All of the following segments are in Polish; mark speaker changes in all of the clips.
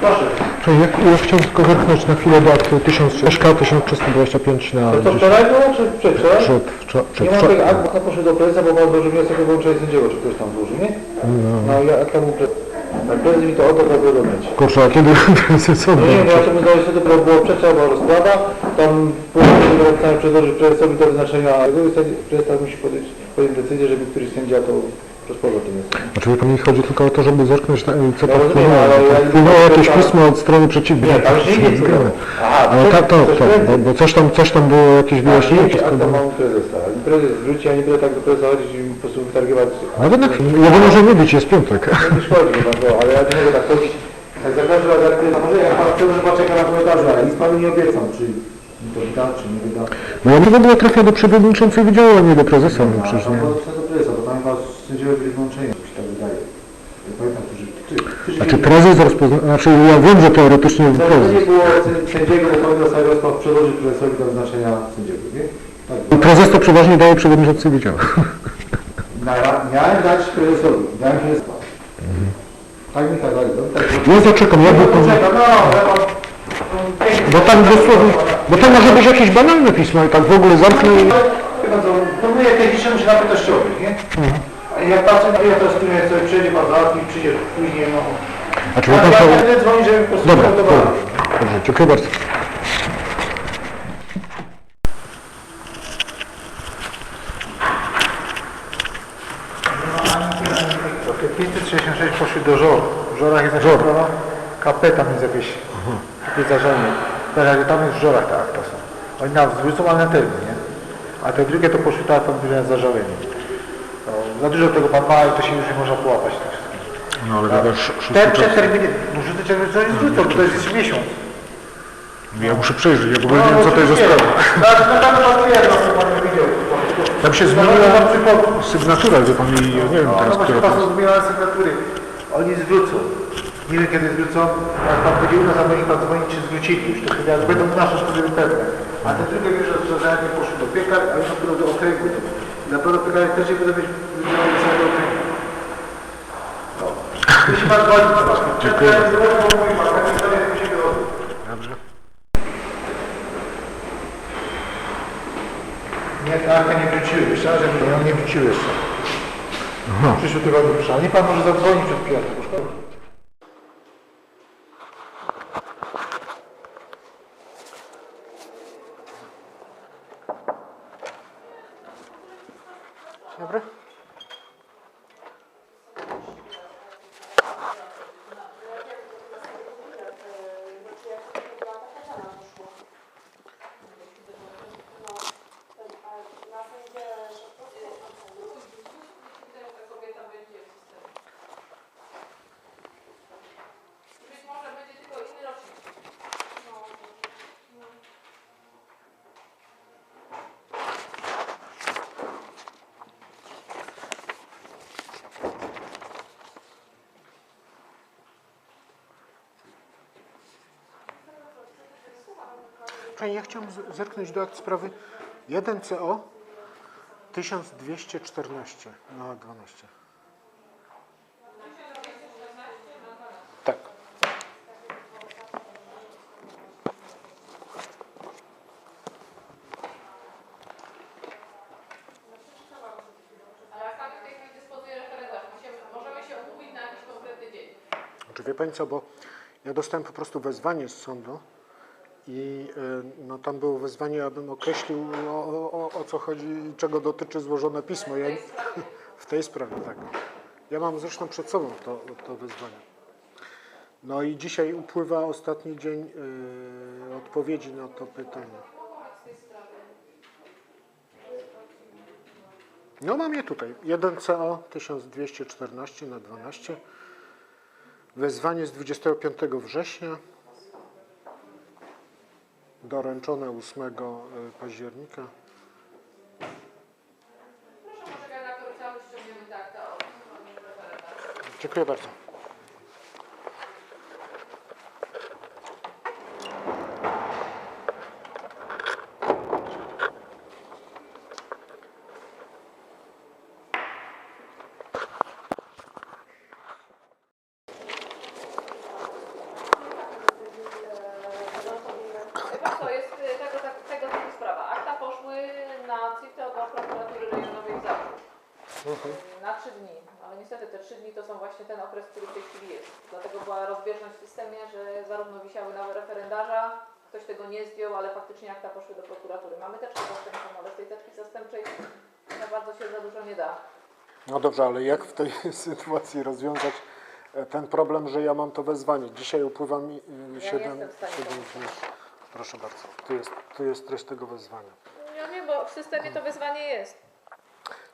Speaker 1: Proszę.
Speaker 2: Ja, ja chciałem tylko zerknąć na chwilę do aktu 1000, SK 1325 na
Speaker 1: To wczoraj było, czy przedwczoraj?
Speaker 2: przed, wczor- przed,
Speaker 1: Nie mam tego akt, bo poszedł do prezesa, bo ma złożył wniosek o wyłączenie sędziego, czy ktoś tam złożył, nie? No ja akt tam był prezes. Tak, prezes mi to to było do mieć.
Speaker 2: Kurczę, a kiedy sąd
Speaker 1: No nie bo ja to dał niestety, bo było przedcia, była rozprawa, tam było napisane przedłożyć prezesowi do wyznaczenia, tego i prezes tam musi podjąć, podjąć decyzję, żeby któryś sędzia to rozpoznał tym jest.
Speaker 2: Znaczy to mi chodzi tylko o to, żeby zerknąć na, co
Speaker 1: Ja
Speaker 2: tam
Speaker 1: rozumiem,
Speaker 2: wpłynęło.
Speaker 1: ale ja-
Speaker 2: Wpłynęło jakieś
Speaker 1: ja-
Speaker 2: pismo od strony przeciwnej.
Speaker 1: Nie, tam się nie wpłynęło. Aha,
Speaker 2: Ale
Speaker 1: coś-
Speaker 2: tak, to,
Speaker 1: coś
Speaker 2: to,
Speaker 1: prędzej.
Speaker 2: bo, bo coś tam, coś tam było jakieś wyjaśnienie. Wszystko
Speaker 1: akta
Speaker 2: było.
Speaker 1: mam prezesa. Prezes wróci, a nie będę tak do prezesa chodzić i po prostu.
Speaker 2: Nawet na chwilę, ja wiem, że nie być, jest piątek.
Speaker 1: Nie szkodzi, chyba, bo, ale ja nie mogę tak chodzić. Jak za każdym razem, jak prezes, może jak pan pan czeka na komentarze, ale nic panu nie obiecam, czy mi to wyda, czy nie wyda.
Speaker 2: No ja w ogóle trafię do przewodniczącej wydziału, a nie do prezesa, no przecież
Speaker 1: A
Speaker 2: nie.
Speaker 1: to chcę do prezesa, bo tam chyba sędziowie byli wyłączeni, jak się tak wydaje. Ja pamiętam, którzy...
Speaker 2: Znaczy prezes rozpozna... Znaczy ja wiem, że teoretycznie
Speaker 1: To
Speaker 2: prezes.
Speaker 1: nie było sę- sędziego, bo powinno sobie rozpraw przedłożyć prezesowi do wyznaczenia sędziego, nie? Tak było.
Speaker 2: Prezes to przeważnie daje przewodniczący wydziału.
Speaker 1: Na- Miałem dać prezesowi, dałem prezesowi. Tak mi tak dalej, no, tak.
Speaker 2: Ja zaczekam, ja był pan...
Speaker 1: Czekam, no, ja pan...
Speaker 2: Bo dosłownie... Bo to może być jakieś banalne pismo i tak w ogóle zamknę i...
Speaker 1: Chyba to, to my jak technicznie musi nawet też robić, nie? A Jak patrzę na ja to studiuję sobie przyjdzie pan załatwi, przyjdzie później, no.
Speaker 2: A czy wie pan
Speaker 1: ja
Speaker 2: co...
Speaker 1: będę dzwonić, żeby po prostu
Speaker 2: Dobra, dobra. Dobrze, dziękuję bardzo.
Speaker 1: Te 566 poszły do żor. W żorach jest jakaś sprawa? KP tam jest jakieś takie zażalenie. Teraz tam jest w żorach te akta są. Oni nam zwrócą, ale na termin, nie? A te drugie to poszły tak, tam byli na zażalenie. No, za dużo tego pan ma i to się już nie można połapać. Tak.
Speaker 2: No ale wiesz,
Speaker 1: Te przeterminy, no szósty czerwiec to nie zwrócą, to jest jeszcze miesiąc.
Speaker 2: Ja muszę przejrzeć, ja w ogóle nie wiem co to jest za sprawa.
Speaker 1: Tak, no tam pan wie, no pan nie widział.
Speaker 2: Tam się zmieniła sygnatura, wie pan, i ja nie wiem
Speaker 1: No
Speaker 2: teraz, która
Speaker 1: pan
Speaker 2: to jest.
Speaker 1: są zmienione sygnatury. Oni zwrócą. Nie wiem kiedy zwrócą. Jak pan będzie u nas, a będzie pan dzwonić, czy zwrócili już. To wtedy jak będą nasze szkody pewne. A te drugie wiesz, że żadnie poszły do piekar, a już dopiero do okręgu. Na pewno piekar też nie będą mieć całego okręgu. No. Jeśli pan dzwoni, to masz. Dziękuję.
Speaker 2: Dobrze.
Speaker 1: Nie, tak, nie wróciły. Myślałem, że nie, nie wróciły jeszcze. W przyszłym tygodniu przyszła. Nie pan może zadzwonić przed piątkiem.
Speaker 2: Panie, ja chciałem zerknąć do akt sprawy 1CO 1214 na 12. Tak. Znaczy wie Pani co, bo ja dostałem po prostu wezwanie z sądu i y, no, tam było wezwanie, abym określił o, o, o co chodzi i czego dotyczy złożone pismo. Ja, w tej sprawie, tak. Ja mam zresztą przed sobą to, to wezwanie. No i dzisiaj upływa ostatni dzień y, odpowiedzi na to pytanie. No mam je tutaj. 1CO 1214 na 12. Wezwanie z 25 września, doręczone 8 października.
Speaker 3: Proszę poczekać na to cały ściągniemy tak, to od referendarza.
Speaker 2: Dziękuję bardzo.
Speaker 3: na trzy dni. Ale niestety te trzy dni to są właśnie ten okres, który w tej chwili jest. Dlatego była rozbieżność w systemie, że zarówno wisiały na referendarza, ktoś tego nie zdjął, ale faktycznie akta poszły do prokuratury. Mamy teczkę zastępczą, ale z tej teczki zastępczej za bardzo się za dużo nie da.
Speaker 2: No dobrze, ale jak w tej sytuacji rozwiązać e, ten problem, że ja mam to wezwanie? Dzisiaj upływa mi
Speaker 3: nie
Speaker 2: 7
Speaker 3: jestem w stanie
Speaker 2: dni. Proszę bardzo, tu jest, tu jest treść tego wezwania.
Speaker 3: Ja wiem, bo w systemie to wyzwanie jest.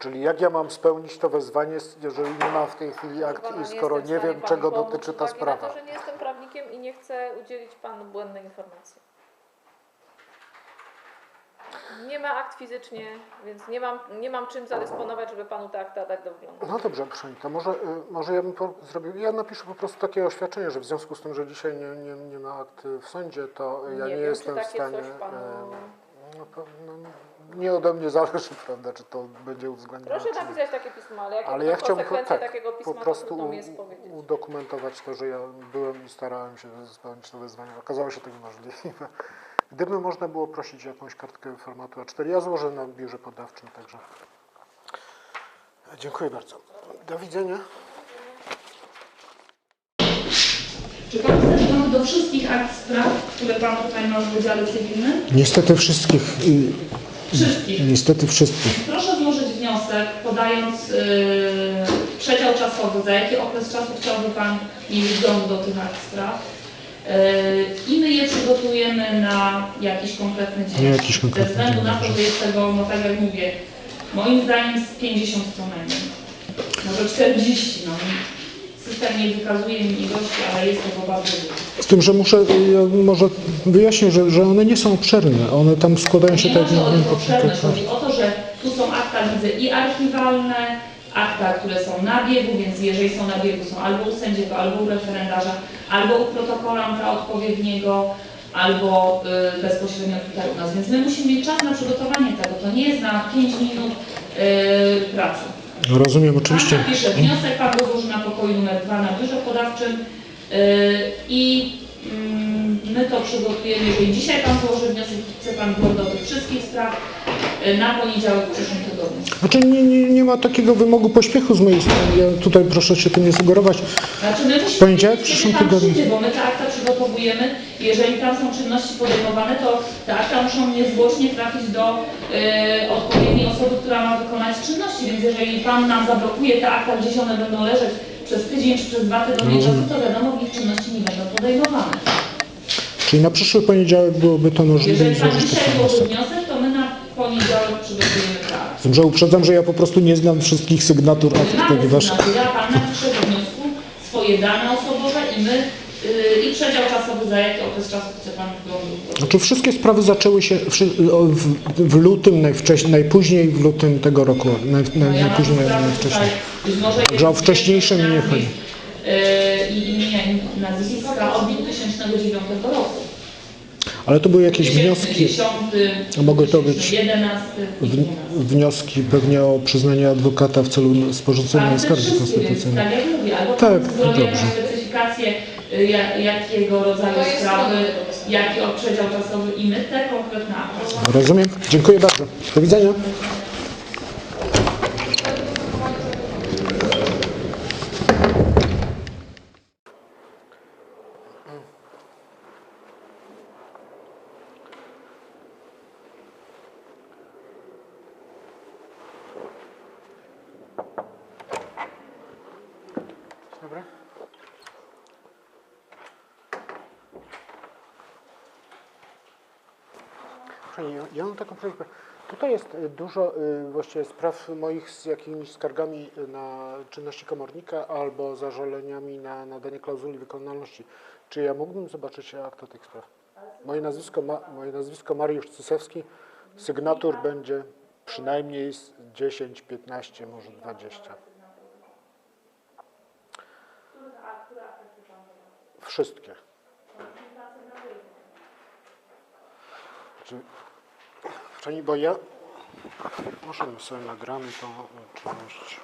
Speaker 2: Czyli jak ja mam spełnić to wezwanie, jeżeli nie mam w tej chwili akt i skoro nie wiem, czego
Speaker 3: pomóc
Speaker 2: dotyczy ta sprawa?
Speaker 3: Na to, że nie jestem prawnikiem i nie chcę udzielić panu błędnej informacji. Nie ma akt fizycznie, więc nie mam, nie mam czym zadysponować, żeby panu te akta dać do wglądu.
Speaker 2: No dobrze, to może, y, może ja bym po, zrobił, ja napiszę po prostu takie oświadczenie, że w związku z tym, że dzisiaj nie, nie, nie ma akt w sądzie, to ja nie,
Speaker 3: wiem,
Speaker 2: jestem w stanie...
Speaker 3: panu...
Speaker 2: No, to, no, nie ode mnie zależy, prawda, czy to będzie uwzględnione.
Speaker 3: Proszę napisać takie pismo, ale jakie
Speaker 2: Ale ja chciałbym po, tak,
Speaker 3: takiego
Speaker 2: po
Speaker 3: pisma, to
Speaker 2: prostu u,
Speaker 3: jest powiedzieć.
Speaker 2: udokumentować to, że ja byłem i starałem się spełnić to wyzwanie. Okazało się to niemożliwe. Gdyby można było prosić o jakąś kartkę formatu A4, ja złożę na biurze podawczym, także dziękuję bardzo. Do widzenia.
Speaker 4: Czy Pan zgłoszony do wszystkich akt spraw, które Pan tutaj ma w Wydziale Cywilnym?
Speaker 2: Niestety wszystkich,
Speaker 4: Wszystkich.
Speaker 2: niestety wszystkich.
Speaker 4: Proszę złożyć wniosek, podając yy, przedział czasowy, za jaki okres czasu chciałby Pan mieć wgląd do tych akt spraw. Yy, I my je przygotujemy na jakiś konkretny dzień.
Speaker 2: Na jakiś konkretny
Speaker 4: Ze względu na to, że jest tego, no tak jak mówię, moim zdaniem z 50 co najmniej. Może 40, no. System nie wykazuje mi ilości, ale jest tego bardzo dużo.
Speaker 2: Z tym, że muszę, ja może wyjaśnię, że, że one nie są obszerne, one tam składają się
Speaker 4: Nie
Speaker 2: tak...
Speaker 4: chodzi o tę obszerność, chodzi o to, że tu są akta, widzę, i archiwalne, akta, które są na biegu, więc jeżeli są na biegu, są albo u sędziego, albo u referendarza, albo u protokolanta odpowiedniego, albo y, bezpośrednio tutaj u nas. Więc my musimy mieć czas na przygotowanie tego. To nie jest na 5 minut y, pracy.
Speaker 2: Rozumiem, oczywiście.
Speaker 4: Pan napisze wniosek, pan go złoży na pokoju numer 2 na biurze podawczym y, i mm, my to przygotujemy. Jeżeli dzisiaj pan złoży wniosek, chce pan wgląd do tych wszystkich spraw, y, na poniedziałek w przyszłym tygodniu.
Speaker 2: Znaczy nie, nie, nie ma takiego wymogu pośpiechu z mojej strony, ja tutaj proszę się tym nie sugerować.
Speaker 4: Znaczy my musimy
Speaker 2: Poniedziałek,
Speaker 4: wiedzieć,
Speaker 2: przyszłym tygodniu.
Speaker 4: przyjdzie, bo my te akta przygotowujemy. Jeżeli tam są czynności podejmowane, to te akta muszą niezwłocznie trafić do y, odpowiedniej osoby, która ma wykonać czynności. Więc jeżeli pan nam zablokuje te akta, gdzieś one będą leżeć przez tydzień czy przez dwa tygodnie czasu, to wiadomo, ich czynności nie będą podejmowane.
Speaker 2: Czyli na przyszły poniedziałek byłoby to możliwe i
Speaker 4: Jeżeli pan
Speaker 2: złożyć
Speaker 4: dzisiaj
Speaker 2: taki
Speaker 4: złoży
Speaker 2: wniosek.
Speaker 4: wniosek, to my na poniedziałek przygotujemy
Speaker 2: tym, że uprzedzam, że ja po prostu nie znam wszystkich sygnatur akt,
Speaker 4: Mamy
Speaker 2: ponieważ...
Speaker 4: sygnaturę, a Pan napisze do wniosku swoje dane osobowe i my yy, i przedział czasowy, za jaki okres czasu chce Pan wglądu.
Speaker 2: Znaczy wszystkie sprawy zaczęły się wszy- o, w, w lutym, najwcześniej, najpóźniej w lutym tego roku, naj, naj,
Speaker 4: No ja mam
Speaker 2: najpóźniej, naj,
Speaker 4: sprawę
Speaker 2: najwcześniej.
Speaker 4: tutaj, być może
Speaker 2: Także o
Speaker 4: jest
Speaker 2: wcześniejsze mi nie chodzi.
Speaker 4: yy, I imienia i nazwiska od 2009 roku.
Speaker 2: Ale to były jakieś
Speaker 4: 2010,
Speaker 2: wnioski, A mogły to być
Speaker 4: 2011 i
Speaker 2: w,
Speaker 4: 2012.
Speaker 2: wnioski pewnie o przyznanie adwokata w celu sporządzenia skargi
Speaker 4: więc
Speaker 2: konstytucyjnej.
Speaker 4: tak
Speaker 2: Tak,
Speaker 4: tak,
Speaker 2: dobrze.
Speaker 4: y, ja- jakiego rodzaju sprawy, jaki przedział czasowy i my te konkretne.
Speaker 2: Rozumiem. Dziękuję bardzo. Do widzenia. Dobra. Pani, ja- ja mam taką prośbę. Tutaj jest y, dużo y, właściwie spraw moich z jakimiś skargami y, na czynności komornika albo zażaleniami na nadanie klauzuli wykonalności. Czy ja mógłbym zobaczyć akta tych spraw? Moje nazwisko, ma, moje nazwisko Mariusz Cysewski. Sygnatur będzie przynajmniej z 10, 15, może 20. Wszystkie. Czy, Pani, bo ja może sobie nagramy tą część.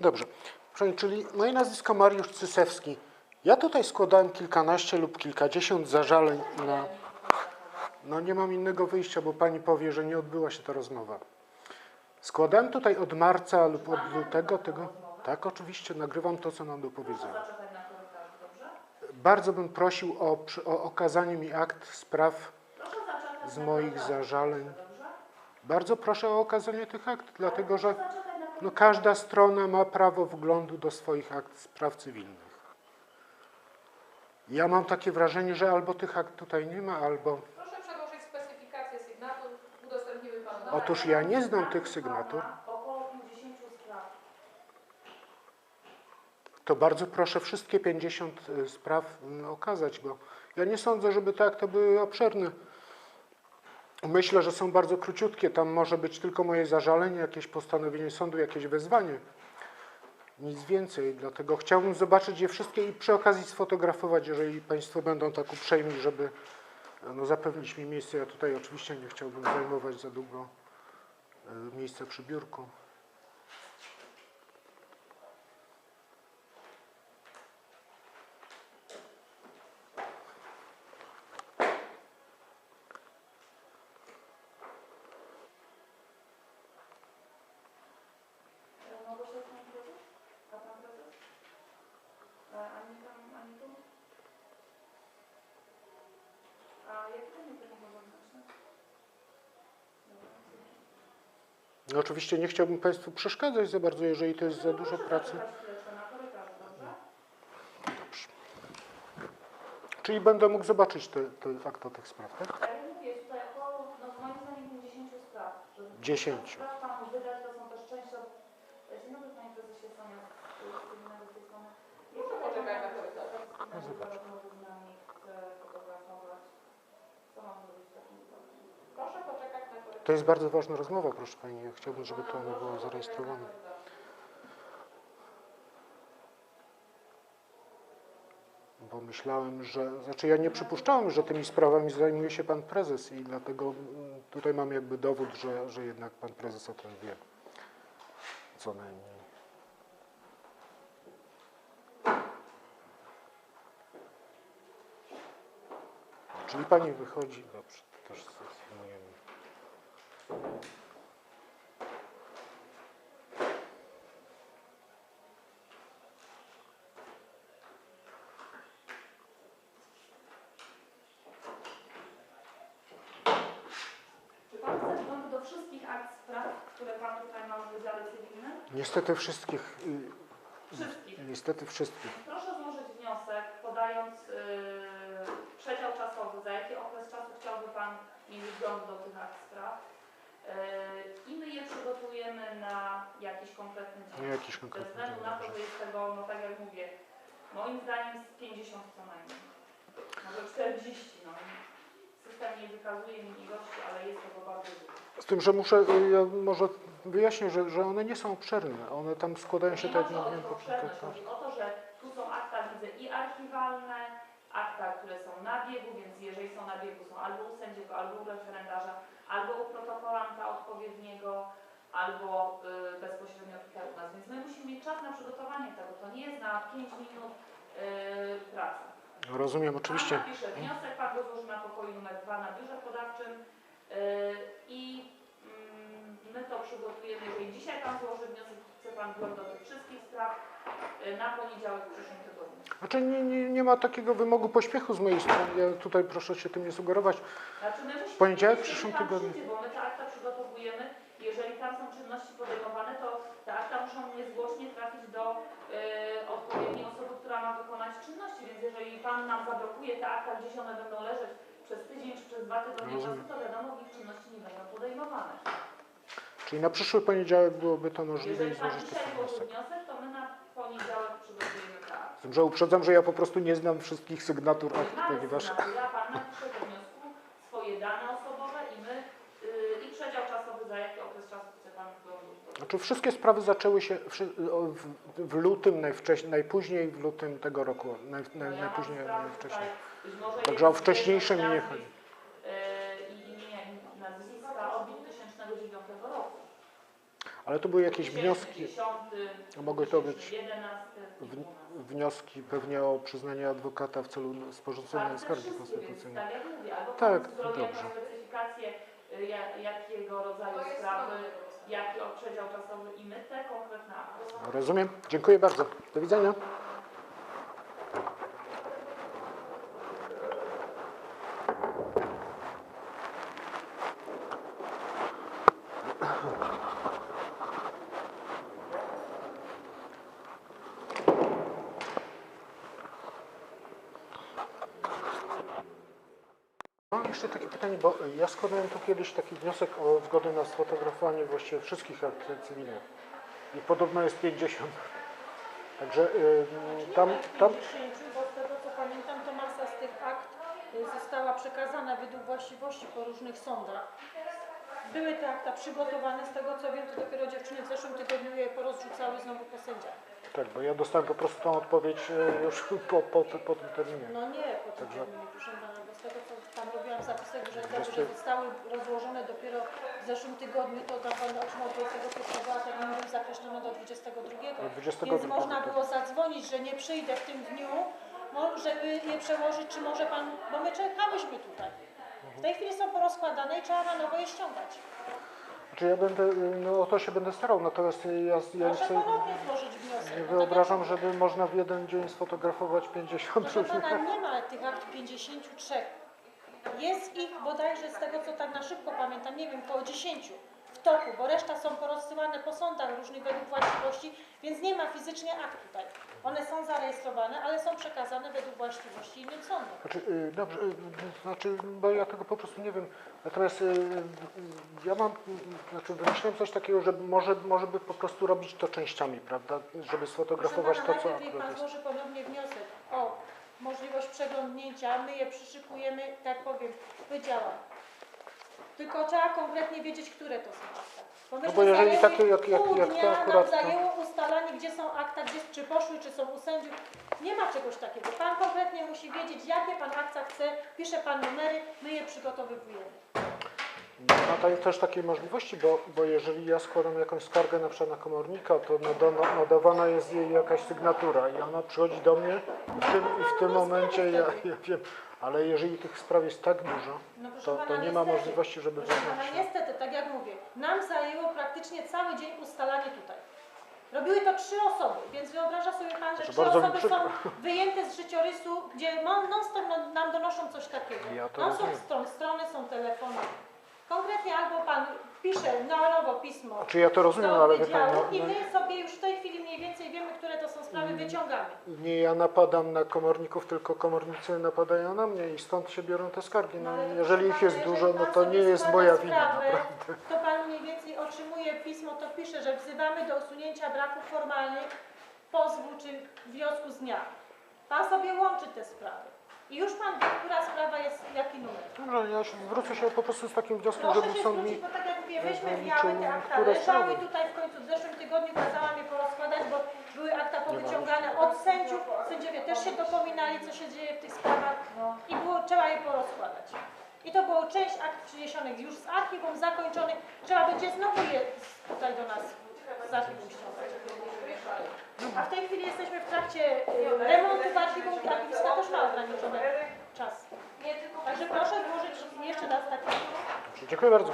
Speaker 2: Dobrze. Czyli moje nazwisko Mariusz Cysewski. Ja tutaj składałem kilkanaście lub kilkadziesiąt zażaleń na... No nie mam innego wyjścia, bo pani powie, że nie odbyła się ta rozmowa. Składałem tutaj od marca lub od lutego tego... Tak, oczywiście, nagrywam to, co mam do powiedzenia. Bardzo bym prosił o, o okazanie mi akt spraw z moich zażaleń. Bardzo proszę o okazanie tych akt, dlatego że no, każda strona ma prawo wglądu do swoich akt spraw cywilnych. Ja mam takie wrażenie, że albo tych akt tutaj nie ma, albo...
Speaker 3: Proszę przedłożyć specyfikację sygnatur, udostępnimy Panu na
Speaker 2: Otóż ja nie znam tych sygnatur.
Speaker 4: Około 50 spraw.
Speaker 2: To bardzo proszę wszystkie 50 y, spraw y, okazać, bo ja nie sądzę, żeby te akta były obszerne. Myślę, że są bardzo króciutkie. Tam może być tylko moje zażalenie, jakieś postanowienie sądu, jakieś wezwanie. Nic więcej. Dlatego chciałbym zobaczyć je wszystkie i przy okazji sfotografować, jeżeli Państwo będą tak uprzejmi, żeby no, zapewnić mi miejsce. Ja tutaj oczywiście nie chciałbym zajmować za długo y, miejsca przy biurku.
Speaker 4: Małgosia jest pan prezes? A pan prezes? A ani tam, ani tu? A jakie to nie powinno wewnętrzne?
Speaker 2: No oczywiście nie chciałbym Państwu przeszkadzać za bardzo, jeżeli to jest za dużo pracy.
Speaker 4: Dobrze?
Speaker 2: Dobrze. Czyli będę mógł zobaczyć te, te akta tych spraw, tak?
Speaker 4: Tak jak mówię, To
Speaker 2: jest bardzo ważna rozmowa, proszę Pani. Ja chciałbym, żeby to ono było zarejestrowane. Bo myślałem, że... Znaczy ja nie przypuszczałem, że tymi sprawami zajmuje się Pan Prezes i dlatego mm, tutaj mam jakby dowód, że, że jednak Pan Prezes o tym wie. Co najmniej. Czyli Pani wychodzi... Dobrze, to też zastosujemy.
Speaker 4: Czy Pan chce wgląd do wszystkich akt spraw, które Pan tutaj ma w wydziale cywilnym?
Speaker 2: Niestety wszystkich... y,
Speaker 4: Wszystkich.
Speaker 2: Niestety wszystkich.
Speaker 4: Proszę złożyć wniosek, podając yy, przedział czasowy, za jaki okres czasu chciałby Pan mieć wgląd do tych akt spraw. Yy, I my je przygotujemy na jakiś konkretny dzień.
Speaker 2: Nie jakiś
Speaker 4: Ze
Speaker 2: konkretny
Speaker 4: względu
Speaker 2: dzień,
Speaker 4: na to, że jest tego, no tak jak mówię, moim zdaniem z 50 co najmniej. Może 40, no. System nie wykazuje mi ilości, ale jest tego bardzo dużo.
Speaker 2: Z tym, że muszę, y, ja może wyjaśnię, że, że one nie są obszerne. One tam składają się
Speaker 4: Nie
Speaker 2: tak, kilka-
Speaker 4: chodzi o to, że tu są akta, widzę, i archiwalne, akta, które są na biegu, więc jeżeli są na biegu, są albo u sędziego, albo u referendarza, albo u protokolanta odpowiedniego, albo y, bezpośrednio tutaj u nas. Więc my musimy mieć czas na przygotowanie tego. To nie jest na 5 minut y, pracy.
Speaker 2: Rozumiem, oczywiście.
Speaker 4: Pan napisze wniosek, pan go złoży na pokoju numer 2 na biurze podawczym yy, i mm, my to przygotujemy. Jeżeli dzisiaj pan złoży wniosek, chce pan do tych wszystkich spraw, yy, na poniedziałek w przyszłym tygodniu.
Speaker 2: Znaczy nie, nie, nie ma takiego wymogu pośpiechu z mojej strony. Ja tutaj proszę się tym nie sugerować.
Speaker 4: Znaczy my musimy
Speaker 2: poniedziałek, w przyszłym tygodniu.
Speaker 4: Przyjdzie, bo my te akta przygotowujemy. Jeżeli tam są czynności podejmowane, to te akta muszą niezwłocznie trafić do yy, odpowiedniej osoby, która ma wykonać czynności. Więc jeżeli pan nam zablokuje te akta, gdzieś one będą leżeć przez tydzień czy przez dwa tygodnie czasu,
Speaker 2: Rozumiem.
Speaker 4: to wiadomo, ich czynności nie będą podejmowane.
Speaker 2: Czyli na przyszły poniedziałek byłoby to możliwe
Speaker 4: Jeżeli
Speaker 2: i złożyć
Speaker 4: złoży
Speaker 2: wniosek.
Speaker 4: wniosek, to my na poniedziałek przygotujemy
Speaker 2: tym, że uprzedzam, że ja po prostu nie znam wszystkich sygnatur akt, ponieważ...
Speaker 4: sygnatura, pan napisze do wniosku swoje dane osobowe i my yy, i przedział czasowy, za jaki okres czasu chce pan.
Speaker 2: Znaczy wszystkie sprawy zaczęły się o, w, w lutym najwcześniej, najpóźniej w lutym tego roku. Naj,
Speaker 4: No
Speaker 2: naj,
Speaker 4: ja mam
Speaker 2: najpóźniej, najwcześniej.
Speaker 4: tutaj,
Speaker 2: Także o wcześniejsze mi nie chodzi.
Speaker 4: yy, I imienia i nazwiska od 2009 roku.
Speaker 2: Ale to były jakieś wnioski, mogły to być w, wnioski pewnie o przyznanie adwokata w celu sporządzenia skargi konstytucyjnej.
Speaker 4: Tak
Speaker 2: Tak, dobrze.
Speaker 4: y, ja- jakiego rodzaju sprawy, jaki przedział czasowy i my te konkretne.
Speaker 2: Rozumiem. Dziękuję bardzo. Do widzenia. Jeszcze takie pytanie, bo ja składałem tu kiedyś taki wniosek o zgodę na sfotografowanie właściwie wszystkich akt cywilnych. I podobno jest 50. Także y, tam, tam,
Speaker 5: 50, bo z tego co pamiętam, to masa z tych akt y, została przekazana według właściwości po różnych sądach. Były te akta przygotowane, z tego co wiem, to dopiero dziewczyny w zeszłym tygodniu je porozrzucały znowu po sędziach.
Speaker 2: tak, bo ja dostałem po prostu tą odpowiedź y, już po, po, po tym terminie.
Speaker 5: No nie po tym
Speaker 2: Także-
Speaker 5: terminie, proszę pana, bo z tego co
Speaker 2: Jeszcze-
Speaker 5: że zostały rozłożone dopiero w zeszłym tygodniu, to tam pan otrzymał 21, a termin był zakreślony do 22.
Speaker 2: Do 22,
Speaker 5: Więc można było zadzwonić, że nie przyjdę w tym dniu, żeby je przełożyć, czy może pan, bo my czekałyśmy tutaj. W tej chwili są porozkładane i trzeba na nowo je ściągać.
Speaker 2: Czy ja będę, no o to się będę starał, natomiast ja, ja
Speaker 5: Proszę
Speaker 2: sobie
Speaker 5: ponownie złożyć wniosek.
Speaker 2: nie
Speaker 5: No tak
Speaker 2: wyobrażam, żeby można w jeden dzień sfotografować 50
Speaker 5: Proszę
Speaker 2: różnych
Speaker 5: pana, nie ma tych akt 53. Jest ich bodajże z tego, co tak na szybko pamiętam, nie wiem, około 10 w toku, bo reszta są porozsyłane po sądach różnych według właściwości, więc nie ma fizycznie akt tutaj. One są zarejestrowane, ale są przekazane według właściwości innym sądom.
Speaker 2: Znaczy, y, dobrze, y, y, znaczy, bo ja tego po prostu nie wiem. Natomiast y, ja mam, znaczy wymyśliłem coś takiego, że może, może by po prostu robić to częściami, prawda? Żeby sfotografować
Speaker 5: Proszę
Speaker 2: to,
Speaker 5: pana,
Speaker 2: co
Speaker 5: pan złoży ponownie wniosek możliwość przeglądnięcia, my je przyszykujemy, tak powiem, wydziałam. Tylko trzeba konkretnie wiedzieć, które to są akta. Bo,
Speaker 2: No bo jeżeli takie, jak- jak- jak to akurat,
Speaker 5: nam zajęło ustalanie, gdzie są akta, gdzie, czy poszły, czy są u sędziów. Nie ma czegoś takiego. Pan konkretnie musi wiedzieć, jakie pan akta chce, pisze pan numery, my je przygotowujemy.
Speaker 2: Ma tam też takiej możliwości, bo, bo jeżeli ja składam jakąś skargę na przykład na komornika, to nadana, nadawana jest jej jakaś sygnatura i ona przychodzi do mnie i w tym, i w tym momencie ja, ja wiem, ale jeżeli tych spraw jest tak dużo,
Speaker 5: No
Speaker 2: to,
Speaker 5: pana,
Speaker 2: to nie ma
Speaker 5: niestety.
Speaker 2: możliwości, żeby
Speaker 5: pana,
Speaker 2: zaznaczyć.
Speaker 5: niestety, tak jak mówię, nam zajęło praktycznie cały dzień ustalanie tutaj. Robiły to trzy osoby, więc wyobraża sobie pan, że
Speaker 2: Znaczy,
Speaker 5: trzy osoby są wyjęte z życiorysu, gdzie non- non-stop no- nam donoszą coś takiego.
Speaker 2: Ja to
Speaker 5: non-stop
Speaker 2: rozumiem.
Speaker 5: stron, strony są telefony. Konkretnie albo pan pisze na nowo pismo
Speaker 2: Czy ja to rozumiem,
Speaker 5: do
Speaker 2: ale wie pan,
Speaker 5: wydziału
Speaker 2: no,
Speaker 5: i
Speaker 2: no,
Speaker 5: my sobie już w tej chwili mniej więcej wiemy, które to są sprawy, wyciągamy.
Speaker 2: nie ja napadam na komorników, tylko komornicy napadają na mnie i stąd się biorą te skargi. No,
Speaker 5: ale
Speaker 2: jeżeli ich jest dużo, no to
Speaker 5: sobie
Speaker 2: nie jest
Speaker 5: składa
Speaker 2: moja wina,
Speaker 5: sprawę,
Speaker 2: naprawdę.
Speaker 5: To pan mniej więcej otrzymuje pismo, to pisze, że wzywamy do usunięcia braków formalnych pozwu czy wniosku z dnia. Pan sobie łączy te sprawy. I już pan wie, która sprawa jest, jaki numer.
Speaker 2: Dobrze, ja się zwrócę się po prostu z takim wnioskiem,
Speaker 5: Proszę
Speaker 2: żeby
Speaker 5: się
Speaker 2: sąd
Speaker 5: zwrócić,
Speaker 2: mi...
Speaker 5: bo tak jak mówię, myśmy
Speaker 2: zaliczył,
Speaker 5: miały te akta,
Speaker 2: które
Speaker 5: leżały
Speaker 2: sprawy.
Speaker 5: tutaj w końcu w zeszłym tygodniu, kazałam je porozkładać, bo były akta powyciągane od sędziów, sędziowie też się dopominali, co się dzieje w tych sprawach i było, trzeba je porozkładać. I to było część akt przyniesionych już z archiwum zakończonych, trzeba będzie znowu je tutaj do nas z archiwum ściągać. A w tej chwili jesteśmy w trakcie y, remontu w archiwum, archiwista też ma ograniczony czas. Także proszę złożyć jeszcze raz taki
Speaker 2: Dziękuję bardzo.